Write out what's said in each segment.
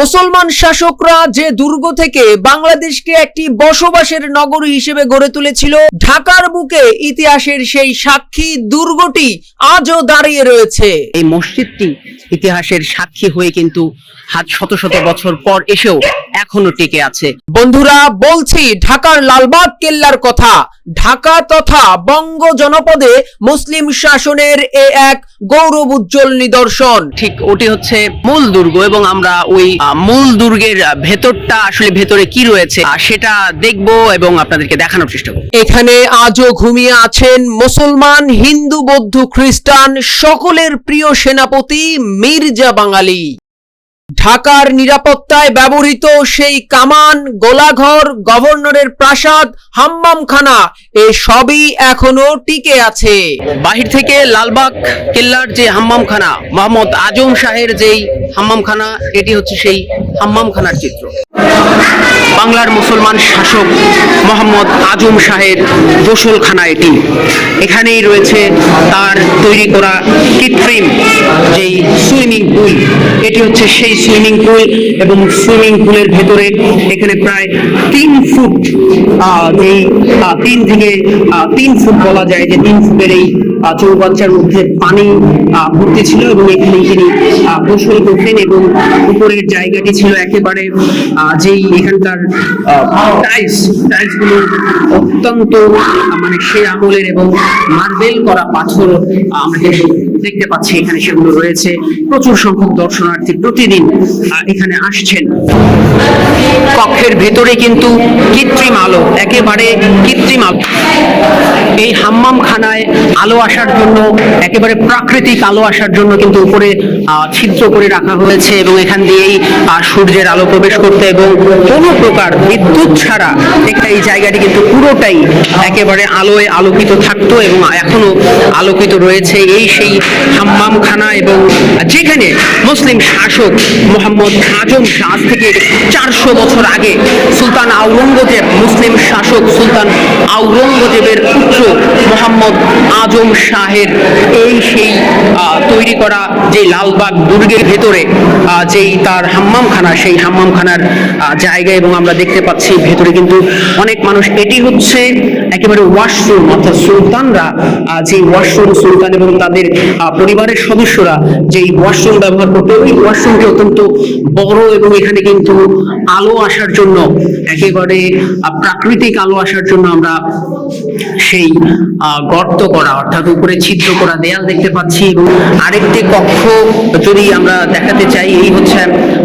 মুসলমান শাসকরা যে দুর্গ থেকে বাংলাদেশকে একটি বসবাসের নগরী হিসেবে গড়ে তুলেছিল ঢাকার বুকে ইতিহাসের সেই সাক্ষী দুর্গটি আজও দাঁড়িয়ে রয়েছে। এই মসজিদটি ইতিহাসের সাক্ষী হয়ে কিন্তু হাত শত শত বছর পর এসেও এখনও টিকে আছে। বন্ধুরা বলছি ঢাকার লালবাগ কেল্লার কথা। ঢাকা তথা বঙ্গ জনপদে মুসলিম শাসনের এ এক গৌরব উজ্জ্বল নিদর্শন। ঠিক ওটি হচ্ছে মূল দুর্গ এবং আমরা ওই মূল দুর্গের ভেতরটা আসলে ভেতরে কি রয়েছে সেটা দেখব এবং আপনাদেরকে দেখানোর চেষ্টা করব। এখানে আজও ঘুমিয়ে আছেন মুসলমান, হিন্দু, বৌদ্ধ, খ্রিস্টান, সকলের প্রিয় সেনাপতি মির্জা বাঙালি। ঢাকার নিরাপত্তায় ব্যবহৃত সেই কামান, গোলাঘর, গভর্নরের প্রাসাদ, হাম্মামখানা, এ সবই এখনও টিকে আছে। বাহির থেকে লালবাগ কেল্লার যে হাম্মামখানা, মোহাম্মদ আজম শাহের যেই হাম্মামখানা, এটি হচ্ছে সেই হাম্মামখানার চিত্র। বাংলার মুসলমান শাসক মোহাম্মদ আজম শাহের গোসলখানা এটি। এখানেই রয়েছে তার তৈরি করা কৃত্রিম যেই সুইমিং পুল। এটি হচ্ছে সেই সুইমিং পুল এবং সুইমিং পুলের ভেতরে এখানে প্রায় তিন ফুট যেই তিন থেকে তিন ফুট বলা যায় যে তিন ফুটের এই চৌবাচ্চার মধ্যে পানি ভর্তি ছিল এবং এখানে তিনি গোসল করতেন এবং উপরের জায়গাটি ছিল একেবারে যেই এখানকার টাইলস টাইলসগুলো অত্যন্ত মানে সে আমলের এবং মার্বেল করা পাথর যে- দেখতে পাচ্ছি এখানে সেগুলো রয়েছে। প্রচুর সংখ্যক দর্শনার্থী প্রতিদিন এখানে আসছেন। কক্ষের ভেতরে কিন্তু কৃত্রিম আলো, একেবারে কৃত্রিম আলো। এই হাম্মাম খানায় আলো আসার জন্য, একেবারে প্রাকৃতিক আলো আসার জন্য কিন্তু উপরে ছিদ্র করে রাখা হয়েছে এবং এখান দিয়েই সূর্যের আলো প্রবেশ করতে এবং কোনো প্রকার বিদ্যুৎ ছাড়া এখানে এই জায়গাটি কিন্তু পুরোটাই একেবারে আলোয় আলোকিত থাকতো এবং এখনও আলোকিত রয়েছে এই সেই হাম্মাম খানা এবং যেখানে মুসলিম শাসক মোহাম্মদ আজম শাহ থেকে চারশো বছর আগে সুলতান আওরঙ্গজেব, মুসলিম শাসক সুলতান আওরঙ্গজেবের পুত্র মোহাম্মদ আজম শাহের এই সেই তৈরি করা যে লালবাগ দুর্গের ভেতরে যেই তার হাম্মামখানা, সেই হাম্মামখানার জায়গা এবং আমরা দেখতে পাচ্ছি ভেতরে কিন্তু অনেক মানুষ। এটি হচ্ছে একেবারে ওয়াশরুম, অর্থাৎ সুলতানরা যে ওয়াশরুম সুলতান এবং তাদের পরিবারের সদস্যরা যেই ওয়াশরুম ব্যবহার করতো, ওই ওয়াশরুমটি অত্যন্ত বড় এবং এখানে কিন্তু আলো আসার জন্য, একেবারে প্রাকৃতিক আলো আসার জন্য আমরা সেই গর্ত করা, অর্থাৎ উপরে ছিদ্র করা দেয়াল দেখতে পাচ্ছি আরেকটি কক্ষ যদি আমরা দেখাতে চাই, এই হচ্ছে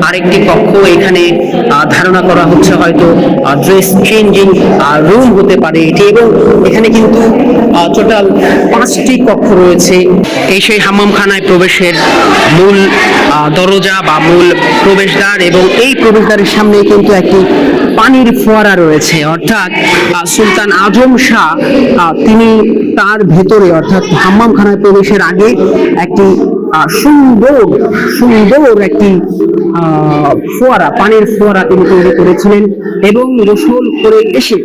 আরেকটি কক্ষ। এখানে ধারণা করা হচ্ছে হয়তো ড্রেস চেঞ্জিং রুম হতে পারে এটি এবং এখানে কিন্তু টোটাল পাঁচটি কক্ষ রয়েছে। এই সেই হাম্মামখানায় প্রবেশের মূল দরজা বা মূল প্রবেশদ্বার এবং এই প্রবেশদ্বারের সামনে কিন্তু একটি পানির ফোয়ারা রয়েছে। অর্থাৎ সুলতান আজম শাহ তিনি তার ভেতরে অর্থাৎ হাম্মামখানায় প্রবেশের আগে একটি সুন্দর সুন্দর একটি ফোয়ারা, পানির ফোয়ারা তিনি তৈরি করেছিলেন এবং রসুল করে এসে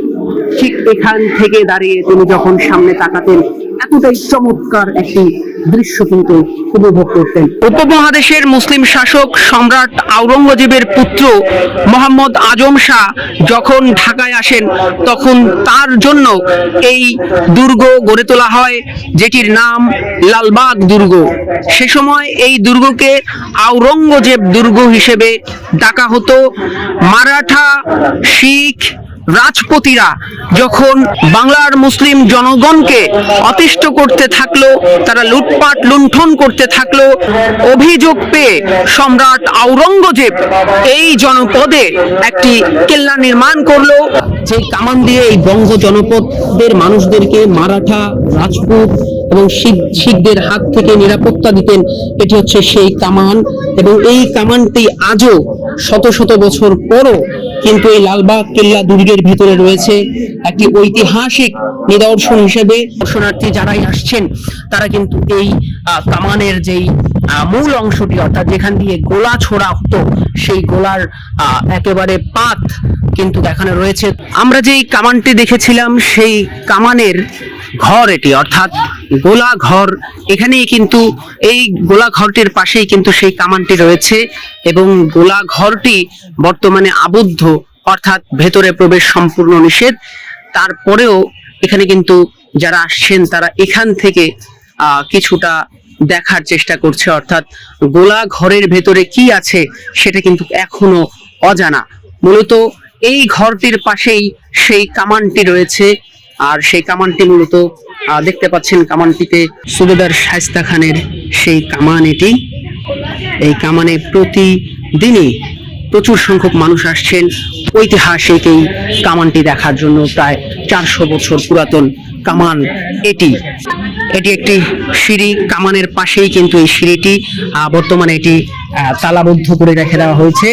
ঠিক এখান থেকে দাঁড়িয়ে তিনি যখন সামনে তাকাতেন এতটাই চমৎকার একটি দৃশ্য কিন্তু উপভোগ করতেন। উপমহাদেশের মুসলিম শাসক সম্রাট আওরঙ্গজেবের পুত্র মোহাম্মদ আজম শাহ যখন ঢাকায় আসেন, তখন তার জন্য এই দুর্গ গড়ে তোলা হয়, যেটির নাম লালবাগ দুর্গ। সে সময় এই দুর্গকে আওরঙ্গজেব দুর্গ হিসেবে ডাকা হতো। মারাঠা শিখ রাজপতিরা যখন বাংলার মুসলিম জনগণকে অতিষ্ঠ করতে থাকল, তারা লুটপাট, লুণ্ঠন করতে থাকল, অভিযোগ পেয়ে সম্রাট আওরঙ্গজেব এই জনপদে একটি কেল্লা নির্মাণ করল। যে কামান দিয়ে এই বঙ্গ জনপদের মানুষদেরকে মারাঠা, রাজপুত এবং শিখ, শিখদের হাত থেকে নিরাপত্তা দিতেন, এটি হচ্ছে সেই কামান। এবং এই কামানটি আজও শত শত বছর পরও কিন্তু এই লালবাগ কেল্লা দুর্গের ভিতরে রয়েছে একটি ঐতিহাসিক নিদর্শন হিসেবে দর্শনার্থী যারাই আসছেন, তারা কিন্তু এই কামানের যেই মূল অংশটি, অর্থাৎ যেখান দিয়ে গোলা ছোড়া হতো, সেই গোলার একেবারে পাত কিন্তু দেখানো রয়েছে। আমরা যেই কামানটি দেখেছিলাম, সেই কামানের ঘর এটি, অর্থাৎ গোলা ঘর এখানেই কিন্তু এই গোলা ঘরটির পাশেই কিন্তু সেই কামানটি রয়েছে এবং গোলা ঘরটি বর্তমানে আবদ্ধ, অর্থাৎ ভেতরে প্রবেশ সম্পূর্ণ নিষেধ। তারপরেও এখানে কিন্তু যারা আসছেন, তারা এখান থেকে কিছুটা দেখার চেষ্টা করছে, অর্থাৎ গোলা ঘরের ভেতরে কি আছে সেটা কিন্তু এখনও অজানা। মূলত এই ঘরটির পাশেই সেই কামানটি রয়েছে। আর সেই কামানটি মূলত দেখতে পাচ্ছেন কামানটিতে সুবেদার শায়স্তা খানের সেই কামান এটি। এই কামানে প্রতিদিনই প্রচুর সংখ্যক মানুষ আসছেন। ঐতিহাসিক এই কামানটি দেখার জন্য প্রায় চারশো বছর পুরাতন কামান এটি। এটি একটি সিঁড়ি, কামানের পাশেই কিন্তু এই সিঁড়িটি বর্তমানে এটি তালাবদ্ধ করে রেখে দেওয়া হয়েছে।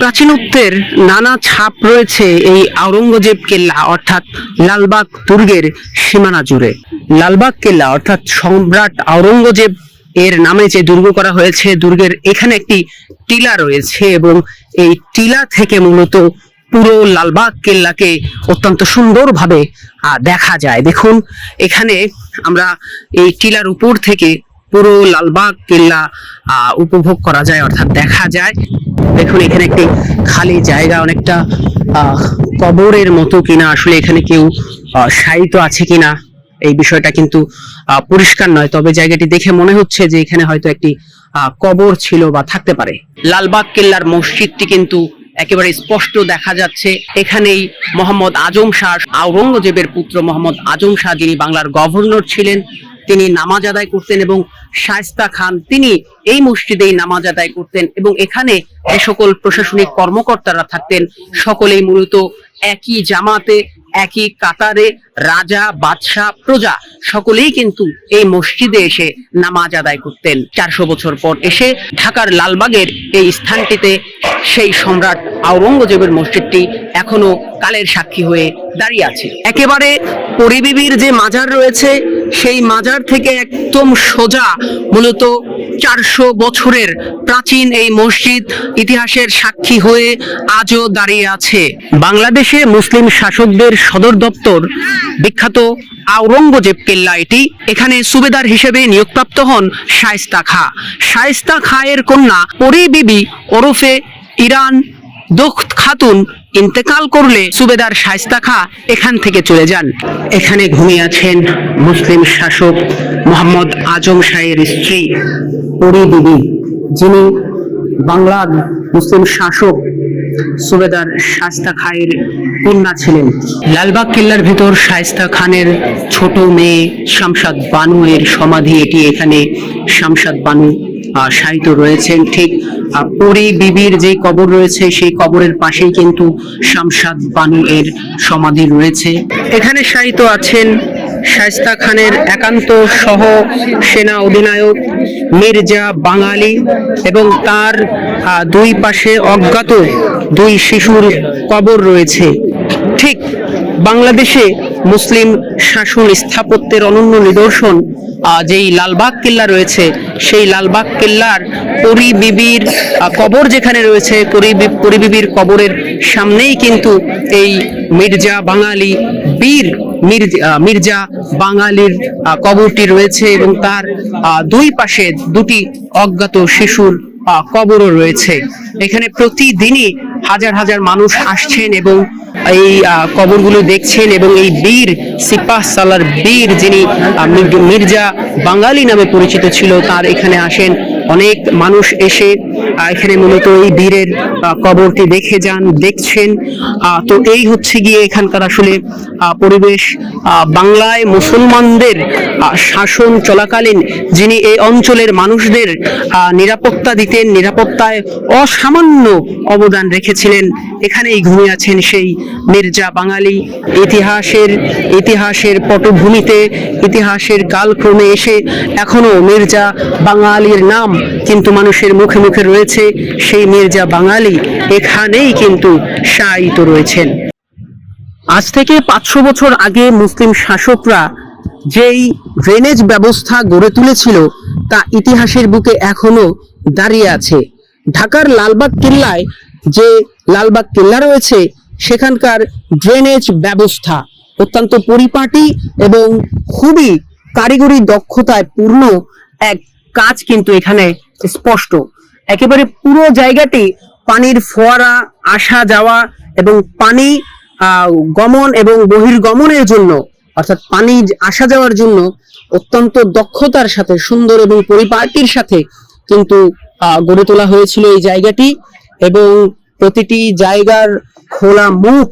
প্রাচীনত্বের নানা ছাপ রয়েছে এই আওরঙ্গজেব কেল্লা, অর্থাৎ লালবাগ দুর্গের সীমানা জুড়ে। লালবাগ কেল্লা, অর্থাৎ সম্রাট আওরঙ্গজেব এর নামে যে দুর্গ করা হয়েছে, দুর্গের এখানে একটি টিলা রয়েছে এবং এই টিলা থেকে মূলত পুরো লালবাগ কেল্লাকে অত্যন্ত সুন্দরভাবে দেখা যায়। দেখুন, এখানে আমরা এই টিলার উপর থেকে পুরো লালবাগ কেল্লা উপভোগ করা যায়, অর্থাৎ দেখা যায়। দেখুন, এখানে একটি খালি জায়গা, অনেকটা কবরের মতো কিনা। আসলে এখানে কেউ শায়িত আছে কিনা, এই বিষয়টা কিন্তু পরিষ্কার নয়। তবে জায়গাটি দেখে মনে হচ্ছে যে এখানে হয়তো একটি কবর ছিল বা থাকতে পারে। লালবাগ কেল্লার মসজিদটি কিন্তু একেবারে স্পষ্ট দেখা যাচ্ছে। এখানেই মোহাম্মদ আজম শাহ, আওরঙ্গজেবের পুত্র মোহাম্মদ আজম শাহ, যিনি বাংলার গভর্নর ছিলেন, তিনি নামাজ আদায় করতেন এবং শায়স্তা খান, তিনি এই মসজিদেই নামাজ আদায় করতেন এবং এখানে যে সকল প্রশাসনিক কর্মকর্তারা থাকতেন, সকলেই মূলত একই জামাতে একই কাতারে রাজা, বাদশাহ, প্রজা সকলেই কিন্তু এই মসজিদে এসে নামাজ আদায় করতেন। চারশো বছর পর এসে ঢাকার লালবাগের এই স্থানটিতে সেই সম্রাট আওরঙ্গজেবের মসজিদটি এখনও কালের সাক্ষী হয়ে দাঁড়িয়ে আছে। একেবারে পরিবিবির যে মাজার রয়েছে, সেই মাজার থেকে একদম সোজা মূলত চারশো বছরের প্রাচীন এই মসজিদ ইতিহাসের সাক্ষী হয়ে আজও দাঁড়িয়ে আছে। বাংলাদেশে মুসলিম শাসকদের সদর দপ্তর বিখ্যাত আওরঙ্গজেব কেল্লা এটি। এখানে সুবেদার হিসেবে নিয়োগপ্রাপ্ত হন শায়স্তা খা। শায়স্তা খায়ের কন্যা পরি বিবি ওরফে ইরান দোখত খাতুন ইন্তেকাল করলে সুবেদার শায়স্তা খা এখান থেকে চলে যান। এখানে ঘুমিয়ে আছেন মুসলিম শাসক মোহাম্মদ আজম শাহের স্ত্রী পরি বিবি, যিনি বাংলার মুসলিম শাসক সুবেদার শায়স্তা খায়ের কন্যা ছিলেন। লালবাগ কেল্লার ভেতর শায়স্তা খানের ছোট মেয়ে শামশাদ বানু এর সমাধি এটি এখানে শামশাদ বানু শায়িত রয়েছেন। ঠিক পরি বিবির যে কবর রয়েছে, সেই কবরের পাশেই কিন্তু শামশাদ বানু এর সমাধি রয়েছে। এখানে শায়িত আছেন শায়স্তা খানের একান্ত সহ সেনা অধিনায়ক মির্জা বাঙালি এবং তার দুই পাশে অজ্ঞাত দুই শিশুর কবর রয়েছে। ঠিক বাংলাদেশে মুসলিম শাসন স্থাপত্যের অনন্য নিদর্শন। যেই লালবাগ কেল্লা রয়েছে। সেই লালবাগ কেল্লার পরি বিবির কবর যেখানে রয়েছে পরি বি- পরি বিবির কবরের সামনেই কিন্তু এই মির্জা বাঙালি বীর মির্জা মির্জা বাঙালির কবরটি রয়েছে এবং তার দুই পাশে দুটি অজ্ঞাত শিশুর কবরও রয়েছে। এখানে প্রতিদিনই হাজার হাজার মানুষ আসছেন এবং এই কবরগুলো দেখছেন এবং এই বীর, সিপাহ সালার বীর যিনি মির্জা বাঙালি নামে পরিচিত ছিল, তার এখানে আসেন। অনেক মানুষ এসে এখানে মূলত এই বীরের কবরটি দেখে যান, দেখছেন। তো এই হচ্ছে গিয়ে এখানকার আসলে পরিবেশ। বাংলায় মুসলমানদের শাসন চলাকালীন যিনি এই অঞ্চলের মানুষদের নিরাপত্তা দিতেন, নিরাপত্তায় অসামান্য অবদান রেখেছিলেন, এখানেই ঘুমিয়ে আছেন সেই মির্জা বাঙালি। ইতিহাসের ইতিহাসের পটভূমিতে, ইতিহাসের কালক্রমে এসে এখনও মির্জা বাঙালির নাম কিন্তু মানুষের মুখে মুখে রয়েছে, সেই মির্জা বাঙালি এখানেই কিন্তু শায়িত রয়েছেন। আজ থেকে পাঁচশো বছর আগে মুসলিম শাসকরা যেই ড্রেনেজ ব্যবস্থা গড়ে তুলেছিল, তা ইতিহাসের বুকে এখনও দাঁড়িয়ে আছে। ঢাকার লালবাগ কেল্লায় যে লালবাগ কেল্লা রয়েছে, সেখানকার ড্রেনেজ ব্যবস্থা অত্যন্ত পরিপাটি এবং খুবই কারিগরি দক্ষতায় পূর্ণ এক কাজ কিন্তু এখানে স্পষ্ট। একেবারে পুরো জায়গাটি পানির ফোয়ারা আসা যাওয়া এবং পানি গমন এবং বহির্গমনের জন্য অর্থাৎ পানি আসা যাওয়ার জন্য অত্যন্ত দক্ষতার সাথে, সুন্দর এবং পরিপাটির সাথে কিন্তু গড়ে তোলা হয়েছিল এই জায়গাটি এবং প্রতিটি জায়গার খোলা মুখ,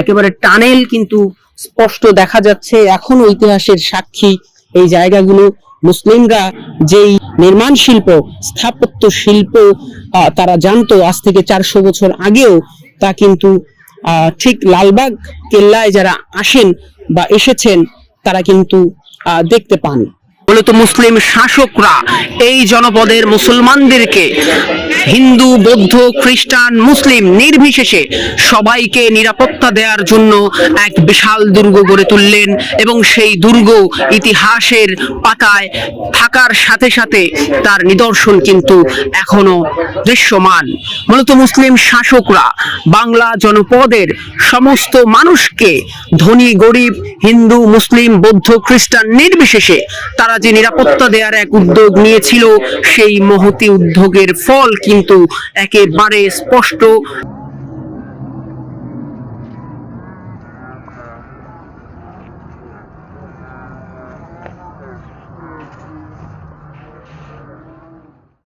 একেবারে টানেল কিন্তু স্পষ্ট দেখা যাচ্ছে। এখনও ইতিহাসের সাক্ষী এই জায়গাগুলো। মুসলিমরা যেই নির্মাণ শিল্প, স্থাপত্য শিল্প তারা জানতো আজ থেকে চারশো বছর আগেও, তা কিন্তু ঠিক লালবাগ, কেল্লায় যারা আসেন বা এসেছেন তারা কিন্তু দেখতে পান মূলত মুসলিম শাসকরা, এই জনপদের মুসলমানদেরকে হিন্দু, বৌদ্ধ, খ্রিস্টান, মুসলিম নির্বিশেষে সবাইকে নিরাপত্তা দেওয়ার জন্য এক বিশাল দুর্গ গড়ে তুললেন এবং সেই দুর্গ ইতিহাসের পাতায় থাকার সাথে সাথে তার নিদর্শন কিন্তু এখনও দৃশ্যমান। মূলত মুসলিম শাসকরা বাংলা জনপদের সমস্ত মানুষকে ধনী, গরিব, হিন্দু, মুসলিম, বৌদ্ধ, খ্রিস্টান নির্বিশেষে তারা যে নিরাপত্তা দেওয়ার এক উদ্যোগ নিয়েছিল সেই মহতি উদ্যোগের ফল কিন্তু একেবারে স্পষ্ট।